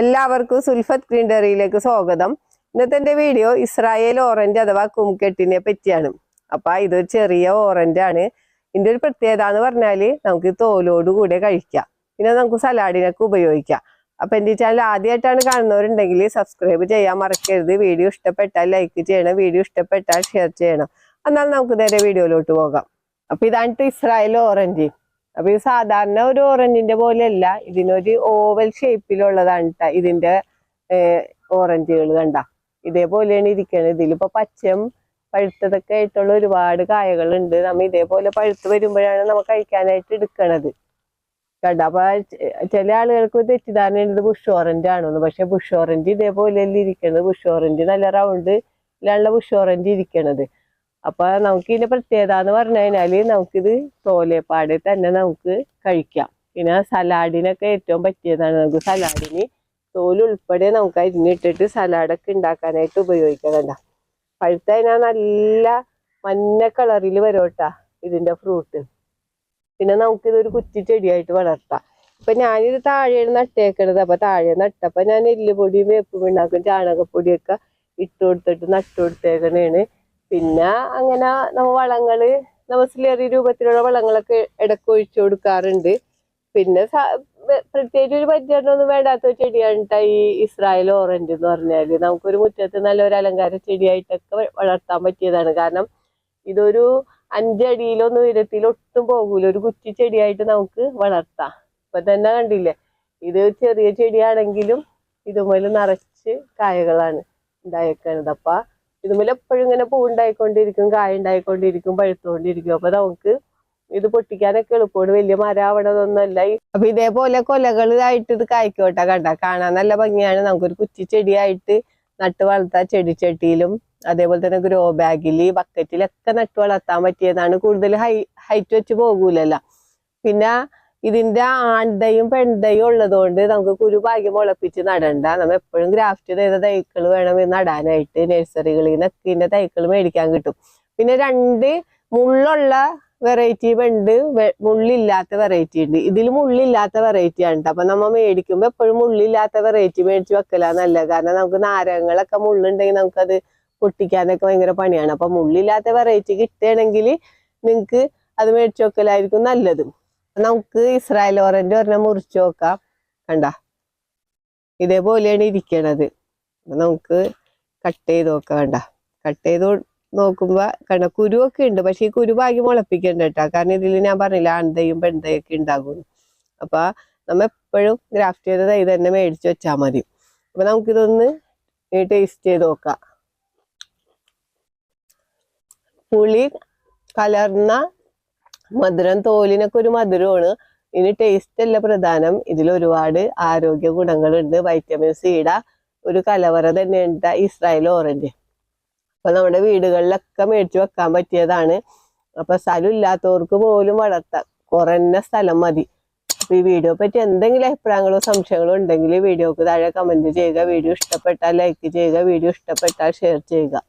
എല്ലാവർക്കും സുൽഫത്ത് ഗ്രീൻ ഡയറിയിലേക്ക് സ്വാഗതം. ഇന്നത്തെ എന്റെ വീഡിയോ ഇസ്രായേൽ ഓറഞ്ച് അഥവാ കുംകെട്ടിനെ പറ്റിയാണ്. അപ്പൊ ഇതൊരു ചെറിയ ഓറഞ്ച് ആണ്. ഇതിന്റെ ഒരു പ്രത്യേകത എന്ന് പറഞ്ഞാൽ നമുക്ക് തോലോട് കൂടെ കഴിക്കാം. പിന്നെ നമുക്ക് സലാഡിനൊക്കെ ഉപയോഗിക്കാം. അപ്പൊ എന്റെ ചാനൽ ആദ്യമായിട്ടാണ് കാണുന്നവരുണ്ടെങ്കിൽ സബ്സ്ക്രൈബ് ചെയ്യാൻ മറക്കരുത്. വീഡിയോ ഇഷ്ടപ്പെട്ടാൽ ലൈക്ക് ചെയ്യണം. വീഡിയോ ഇഷ്ടപ്പെട്ടാൽ ഷെയർ ചെയ്യണം. എന്നാൽ നമുക്ക് നേരെ വീഡിയോയിലോട്ട് പോകാം. അപ്പൊ ഇതാണ് ഇസ്രായേൽ ഓറഞ്ച്. അപ്പൊ ഇത് സാധാരണ ഒരു ഓറഞ്ചിന്റെ പോലെയല്ല. ഇതിനൊരു ഓവൽ ഷേപ്പിലുള്ളതാണ് ട്ടാ. ഇതിന്റെ ഓറഞ്ചുകൾ കണ്ട. ഇതേപോലെയാണ് ഇരിക്കുന്നത് ഇതിലിപ്പോ പച്ചയും പഴുത്തതൊക്കെ ആയിട്ടുള്ള ഒരുപാട് കായകളുണ്ട്. നമ്മ ഇതേപോലെ പഴുത്ത് വരുമ്പോഴാണ് നമ്മൾ കഴിക്കാനായിട്ട് എടുക്കണത്. കണ്ട? അപ്പൊ ചില ആളുകൾക്ക് തെറ്റിദ്ധാരണ ഇത് ബുഷ് ഓറഞ്ച് ആണെന്ന്. പക്ഷെ ബുഷ് ഓറഞ്ച് ഇതേപോലെ അല്ല ഇരിക്കണത്. ബുഷ് ഓറഞ്ച് നല്ല റൗണ്ട് ഉള്ള ബുഷ് ഓറഞ്ച് ഇരിക്കണത്. അപ്പൊ നമുക്ക് ഇതിന്റെ പ്രത്യേകത എന്ന് പറഞ്ഞു കഴിഞ്ഞാൽ നമുക്കിത് തോലേപ്പാട് തന്നെ നമുക്ക് കഴിക്കാം. പിന്നെ സലാഡിനൊക്കെ ഏറ്റവും പറ്റിയതാണ്. നമുക്ക് സലാഡിന് തോലുൾപ്പെടെ നമുക്ക് അരിഞ്ഞിട്ടിട്ട് സലാഡൊക്കെ ഉണ്ടാക്കാനായിട്ട് ഉപയോഗിക്കണണ്ട പഴുത്തതിനാ നല്ല മഞ്ഞ കളറിൽ വരോട്ടാ ഇതിന്റെ ഫ്രൂട്ട്. പിന്നെ നമുക്കിതൊരു കുറ്റി ചെടിയായിട്ട് വളർത്താം. ഇപ്പൊ ഞാനിത് താഴെയാണ് നട്ടേക്കണത്. അപ്പൊ താഴെ നട്ടപ്പോ ഞാൻ എല്ലുപൊടിയും വേപ്പ് പിണ്ണാക്കും ചാണകപ്പൊടിയൊക്കെ ഇട്ട് കൊടുത്തിട്ട് നട്ടു കൊടുത്തേക്കണേണ് പിന്നെ അങ്ങനെ നമ്മ വളങ്ങൾ നമ്മ സ്ലറി രൂപത്തിലുള്ള വളങ്ങളൊക്കെ ഇടയ്ക്ക് ഒഴിച്ചു കൊടുക്കാറുണ്ട്. പിന്നെ പ്രത്യേകിച്ച് ഒരു പരിചരണമൊന്നും വേണ്ടാത്ത ഒരു ചെടിയാണ് ഈ ഇസ്രായേൽ ഓറഞ്ച് എന്ന് പറഞ്ഞാൽ. നമുക്കൊരു മുറ്റത്ത് നല്ലൊരു അലങ്കാര ചെടിയായിട്ടൊക്കെ വളർത്താൻ പറ്റിയതാണ്. കാരണം ഇതൊരു അഞ്ചടിയിലൊന്നും ഉയരത്തിൽ ഒട്ടും പോകൂല. ഒരു കുറ്റി ചെടിയായിട്ട് നമുക്ക് വളർത്താം. ഇപ്പൊ തന്നെ കണ്ടില്ലേ? ഇത് ചെറിയ ചെടിയാണെങ്കിലും ഇതുപോലെ നിറച്ച് കായകളാണ് ഉണ്ടായേക്കണത്. അപ്പൊ ഇതുപോലെ എപ്പോഴും ഇങ്ങനെ പൂണ്ടായിക്കൊണ്ടിരിക്കും കായുണ്ടായിക്കൊണ്ടിരിക്കും പഴുത്തുകൊണ്ടിരിക്കും. അപ്പൊ നമുക്ക് ഇത് പൊട്ടിക്കാനൊക്കെ എളുപ്പമാണ്. വലിയ മരാവണതൊന്നുമല്ല. ഈ- അപ്പൊ ഇതേപോലെ കൊലകളായിട്ട് ഇത് കായ്ക്കോട്ടെ കണ്ട. കാണാൻ നല്ല ഭംഗിയാണ്. നമുക്കൊരു കുറ്റി ചെടിയായിട്ട് നട്ട് വളർത്താം. ചെടിച്ചട്ടിയിലും അതേപോലെ തന്നെ ഗ്രോ ബാഗിൽ ബക്കറ്റിലൊക്കെ നട്ട് വളർത്താൻ പറ്റിയതാണ്. കൂടുതൽ ഹൈ ഹൈറ്റ് വെച്ച് പോകൂലല്ല. പിന്നെ ഇതിന്റെ ആൺതയും ഉള്ളത് ഉള്ളതുകൊണ്ട് നമുക്ക് കുരു ഭാഗ്യം മുളപ്പിച്ച് നടണ്ട. നമ്മൾ എപ്പോഴും ഗ്രാഫ്റ്റ് ചെയ്ത തൈക്കൾ വേണം നടാനായിട്ട്. നഴ്സറികളിൽ നിന്ന് ഇതിന്റെ തൈക്കൾ മേടിക്കാൻ കിട്ടും. പിന്നെ രണ്ട് മുള്ളുള്ള വെറൈറ്റി ഉണ്ട് മുള്ളില്ലാത്ത വെറൈറ്റി ഉണ്ട് ഇതിൽ മുള്ളില്ലാത്ത വെറൈറ്റി ആണ്. അപ്പൊ നമ്മൾ മേടിക്കുമ്പോ എപ്പോഴും മുള്ളില്ലാത്ത വെറൈറ്റി മേടിച്ച് വെക്കലാ നല്ല കാരണം നമുക്ക് നാരകങ്ങളൊക്കെ മുള്ളുണ്ടെങ്കിൽ നമുക്കത് പൊട്ടിക്കാനൊക്കെ ഭയങ്കര പണിയാണ്. അപ്പൊ മുള്ളില്ലാത്ത വെറൈറ്റി കിട്ടുകയാണെങ്കിൽ നിങ്ങക്ക് അത് മേടിച്ച് വെക്കലായിരിക്കും നല്ലത്. നമുക്ക് ഇസ്രായേൽ ഓറഞ്ച് ഒരെണ്ണം മുറിച്ചു നോക്കാം. കണ്ട? ഇതേപോലെയാണ് ഇരിക്കണത്. നമുക്ക് കട്ട് ചെയ്ത് നോക്കാം കണ്ട? കട്ട് ചെയ്ത് നോക്കുമ്പോ കണ്ട കുരുവൊക്കെ ഉണ്ട്. പക്ഷെ ഈ കുരു ഭാഗ്യ മുളപ്പിക്കണ്ട കേട്ടോ. കാരണം ഇതിൽ ഞാൻ പറഞ്ഞില്ല ആൺതയും പെൺതയും ഒക്കെ ഉണ്ടാകുന്നു അപ്പൊ നമ്മ എപ്പോഴും ഗ്രാഫ്റ്റ് ചെയ്ത തൈ തന്നെ മേടിച്ച് വെച്ചാൽ മതി. അപ്പൊ നമുക്കിതൊന്ന് ടേസ്റ്റ് ചെയ്ത് നോക്കാം. പുളി കലർന്ന മധുരം തോലിനൊക്കെ ഒരു മധുരമാണ്. ഇനി ടേസ്റ്റ് അല്ല പ്രധാനം. ഇതിൽ ഒരുപാട് ആരോഗ്യ ഗുണങ്ങളുണ്ട്. വൈറ്റമിൻ സിയുടെ ഒരു കലവറ തന്നെയുണ്ട് ഇസ്രായേൽ ഓറഞ്ച് അപ്പൊ നമ്മുടെ വീടുകളിലൊക്കെ മേടിച്ചു വെക്കാൻ പറ്റിയതാണ്. അപ്പൊ സ്ഥലം ഇല്ലാത്തവർക്ക് പോലും വളർത്താം കുറഞ്ഞ സ്ഥലം മതി. അപ്പൊ ഈ വീഡിയോ പറ്റി എന്തെങ്കിലും അഭിപ്രായങ്ങളോ സംശയങ്ങളോ ഉണ്ടെങ്കിൽ വീഡിയോക്ക് താഴെ കമന്റ് ചെയ്യുക. വീഡിയോ ഇഷ്ടപ്പെട്ടാൽ ലൈക്ക് ചെയ്യുക. വീഡിയോ ഇഷ്ടപ്പെട്ടാൽ ഷെയർ ചെയ്യുക.